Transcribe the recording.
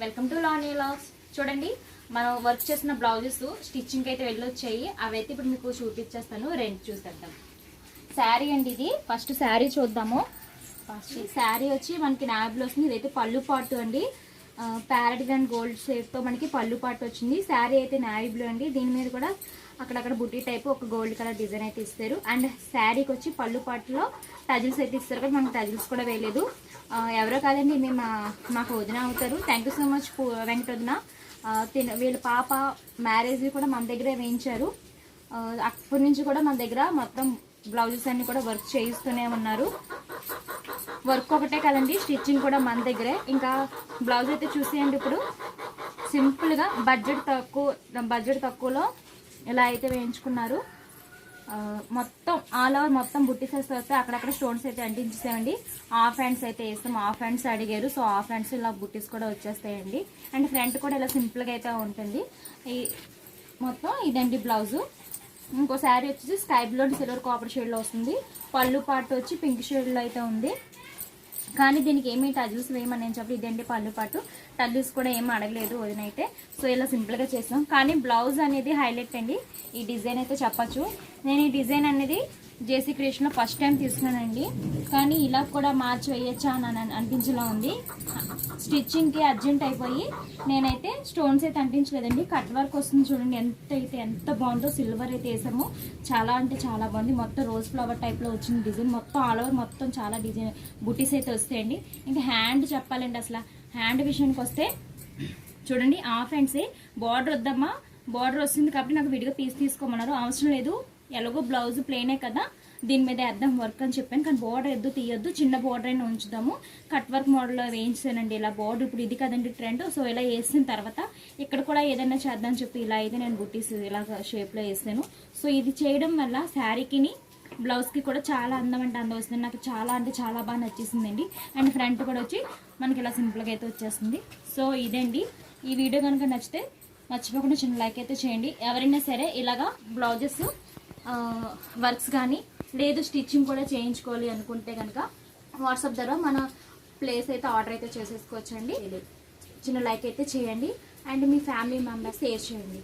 Welcome to లానీ logs చూడండి మనం work చేసిన బ్లౌజెస్ స్టిచ్చింగ్ అయితే వెళ్ళొచ్చాయి. అవైతే ఇప్పుడు మీకు చూపించేస్తాను. రెండు చూసేద్దాం. శారీ అండి ఇది. ఫస్ట్ శారీ చూద్దాము. ఫస్ట్ శారీ వచ్చి మనకి నాబ్లో వస్తుంది ఇదైతే పళ్ళు పాటు అండి. ప్యారెట్ అండ్ గోల్డ్ షేప్తో మనకి పళ్ళు పాటు వచ్చింది. శారీ అయితే నావీ బ్లూ అండి. దీని మీద కూడా అక్కడక్కడ బుట్టి టైప్ ఒక గోల్డ్ కలర్ డిజైన్ అయితే ఇస్తారు. అండ్ శారీకి వచ్చి పళ్ళు పాటలో టజిల్స్ అయితే ఇస్తారు కానీ మనకు టజిల్స్ కూడా వేయలేదు. ఎవరో కాదండి మేము మా- మాకు వదిన అవుతారు. Thank you so much Venkata వదిన తిన వీళ్ళ పాప మ్యారేజ్ కూడా మన దగ్గరే వేయించారు. అప్పటి నుంచి కూడా మన దగ్గర మొత్తం బ్లౌజెస్ అన్నీ కూడా వర్క్ చేయిస్తూనే ఉన్నారు. వర్క్ ఒకటే కదండి స్టిచ్చింగ్ కూడా మన దగ్గరే. ఇంకా బ్లౌజ్ అయితే చూసేయండి ఇప్పుడు. సింపుల్గా బడ్జెట్ తక్కువ బడ్జెట్ తక్కువలో ఇలా అయితే వేయించుకున్నారు మొత్తం ఆల్ ఓవర్ మొత్తం బుట్టిసేస్తే వస్తే అక్కడక్కడ స్టోన్స్ అయితే అంటించేసామండి హాఫ్ హ్యాండ్స్ అయితే వేస్తాం. హాఫ్ హ్యాండ్స్ అడిగారు. సో హాఫ్ హ్యాండ్స్ ఇలా బుట్టీస్ కూడా వచ్చేస్తాయండి. అండ్ ఫ్రంట్ కూడా ఇలా సింపుల్గా అయితే ఉంటుంది. ఈ మొత్తం ఇదండి బ్లౌజు ఇంకో శారీ వచ్చేసి sky blue and silver copper షేడ్లో వస్తుంది. పళ్ళు పాటు వచ్చి పింక్ షేడ్లో అయితే ఉంది. కానీ దీనికి ఏమి టజిల్స్ వేయమని నేను చెప్పి ఇదండి పళ్ళు పాటు టజిల్స్ కూడా ఏమి అడగలేదు వదినైతే సో ఇలా సింపుల్గా చేసాం కానీ బ్లౌజ్ అనేది హైలైట్ అండి. ఈ డిజైన్ అయితే చెప్పచ్చు. నేను ఈ డిజైన్ అనేది జేసీ క్రియేషన్లో ఫస్ట్ టైం తీసుకున్నానండి కానీ ఇలా కూడా మార్చి వేయచ్చా అని అనిపించేలా ఉంది. స్టిచ్చింగ్కి అర్జెంట్ అయిపోయి నేనైతే స్టోన్స్ అయితే అంటించలేదండి. కట్ వర్క్ వస్తుంది చూడండి ఎంత అయితే ఎంత బాగుందో సిల్వర్ అయితే వేసాము. చాలా అంటే చాలా బాగుంది. మొత్తం రోజ్ ఫ్లవర్ టైప్లో వచ్చిన డిజైన్. మొత్తం ఆల్ ఓవర్ మొత్తం చాలా డిజైన్ బుటీస్ అయితే వస్తాయండి. ఇంకా హ్యాండ్ చెప్పాలండి అసలు హ్యాండ్ విషయానికి వస్తే చూడండి హాఫ్ హ్యాండ్సే. బార్డర్ వద్దమ్మా. బార్డర్ వస్తుంది కాబట్టి నాకు విడిగా పీస్ తీసుకోమన్నారు. అవసరం లేదు. ఎలాగో బ్లౌజ్ ప్లేనే కదా. దీని మీద వేద్దాం వర్క్ అని చెప్పాను. కానీ బార్డర్ ఎద్దు తీయొద్దు. చిన్న బార్డర్ అయినా ఉంచుదాము. కట్ వర్క్ మోడల్లో వేయించానండి. ఇలా బార్డర్ ఇప్పుడు ఇది కదండి ట్రెండ్ సో ఇలా వేసిన తర్వాత ఇక్కడ కూడా ఏదైనా చేద్దాం చెప్పి ఇలా అయితే నేను బుట్టీస్ ఇలా షేప్లో వేసాను. సో ఇది చేయడం వల్ల శారీకిని బ్లౌజ్కి కూడా చాలా అందం అంటే అందం వస్తుంది. నాకు చాలా అంటే చాలా బాగా నచ్చేసిందండి. అండ్ ఫ్రంట్ కూడా వచ్చి మనకి ఇలా సింపుల్గా అయితే వచ్చేస్తుంది. సో ఇదండి. ఈ వీడియో కనుక నచ్చితే మర్చిపోకుండా చిన్న లైక్ అయితే చేయండి. ఎవరైనా సరే ఇలాగా బ్లౌజెస్ వర్క్స్ కానీ లేదు స్టిచ్చింగ్ కూడా చేయించుకోవాలి అనుకుంటే కనుక వాట్సాప్ ద్వారా మన ప్లేస్ అయితే ఆర్డర్ అయితే చేసేసుకోవచ్చండి. చిన్న లైక్ అయితే చేయండి. అండ్ మీ ఫ్యామిలీ మెంబర్స్ షేర్ చేయండి.